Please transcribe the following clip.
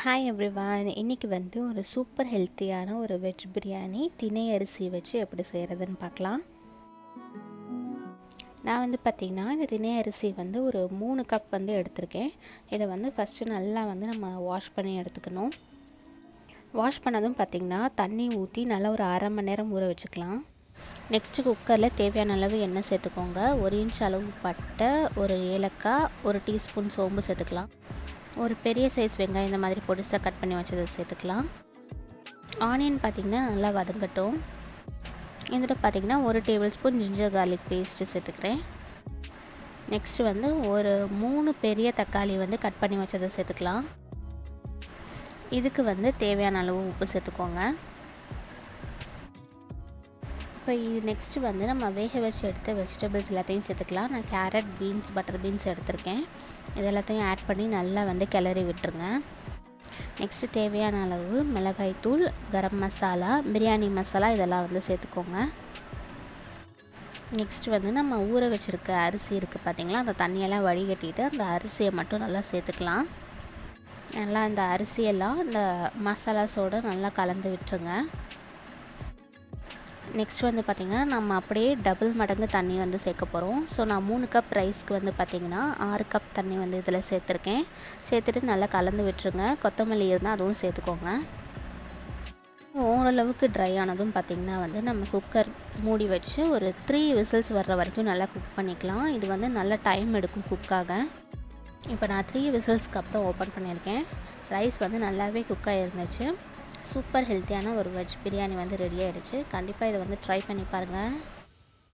Hi everyone இன்றைக்கி வந்து ஒரு சூப்பர் ஹெல்த்தியான ஒரு வெஜ் பிரியாணி திணை அரிசி வச்சு எப்படி செய்கிறதுன்னு பார்க்கலாம். நான் வந்து பார்த்திங்கன்னா இந்த திணை அரிசி வந்து ஒரு மூணு கப் வந்து எடுத்திருக்கேன். இதை வந்து ஃபஸ்ட்டு நல்லா வந்து நம்ம வாஷ் பண்ணி எடுத்துக்கணும். வாஷ் பண்ணதும் பார்த்திங்கன்னா தண்ணி ஊற்றி நல்லா ஒரு அரை மணி நேரம் ஊற வச்சுக்கலாம். நெக்ஸ்ட்டு குக்கரில் தேவையான அளவு எண்ணெய் சேர்த்துக்கோங்க. ஒரு இன்ச் அளவு பட்டை ஒரு ஏலக்காய் ஒரு டீஸ்பூன் சோம்பு சேர்த்துக்கலாம். ஒரு பெரிய சைஸ் வெங்காயம் இந்த மாதிரி பொடிசாக கட் பண்ணி வச்சதை சேர்த்துக்கலாம். ஆனியன் பார்த்திங்கன்னா நல்லா வதங்கட்டும். இதில் பார்த்திங்கன்னா ஒரு tablespoon ginger garlic paste சேர்த்துக்கிறேன். நெக்ஸ்ட்டு வந்து ஒரு மூணு பெரிய தக்காளி வந்து கட் பண்ணி வச்சதை சேர்த்துக்கலாம். இதுக்கு வந்து தேவையான அளவு உப்பு சேர்த்துக்கோங்க. இப்போ இது நெக்ஸ்ட்டு வந்து நம்ம வேக வச்சு எடுத்த வெஜிடபிள்ஸ் எல்லாத்தையும் சேர்த்துக்கலாம். நான் கேரட் பீன்ஸ் பட்டர் பீன்ஸ் எடுத்திருக்கேன். இது எல்லாத்தையும் ஆட் பண்ணி நல்லா வந்து கிளறி விட்டுருங்க. நெக்ஸ்ட்டு தேவையான அளவு மிளகாய் தூள் கரம் மசாலா பிரியாணி மசாலா இதெல்லாம் வந்து சேர்த்துக்கோங்க. நெக்ஸ்ட்டு வந்து நம்ம ஊற வச்சுருக்க அரிசி இருக்குது பார்த்திங்களா அந்த தண்ணியெல்லாம் வடிகட்டிட்டு அந்த அரிசியை மட்டும் நல்லா சேர்த்துக்கலாம். நல்லா இந்த அரிசியெல்லாம் இந்த மசாலாஸோடு நல்லா கலந்து விட்டுருங்க. நெக்ஸ்ட் வந்து பார்த்திங்கன்னா நம்ம அப்படியே டபுள் மடங்கு தண்ணி வந்து சேர்க்க போகிறோம் ஸோ நான் மூணு கப் ரைஸ்க்கு வந்து பார்த்திங்கன்னா ஆறு கப் தண்ணி வந்து இதில் சேர்த்துருக்கேன். சேர்த்துட்டு நல்லா கலந்து விட்டுருங்க. கொத்தமல்லி இருந்தால் அதுவும் சேர்த்துக்கோங்க. ஓரளவுக்கு ட்ரை ஆனதும் பார்த்திங்கன்னா வந்து நம்ம குக்கர் மூடி வச்சு ஒரு த்ரீ விசில்ஸ் வர்ற வரைக்கும் நல்லா குக் பண்ணிக்கலாம். இது வந்து நல்ல டைம் எடுக்கும் குக்காக இப்போ நான் த்ரீ விசில்ஸ்க்கு அப்புறம் ஓப்பன் பண்ணியிருக்கேன். ரைஸ் வந்து நல்லாவே குக்காக இருந்துச்சு சூப்பர் ஹெல்த்தியான ஒரு வெஜ் பிரியாணி வந்து ரெடி ஆகிடுச்சு கண்டிப்பாக இதை வந்து ட்ரை பண்ணி பாருங்கள்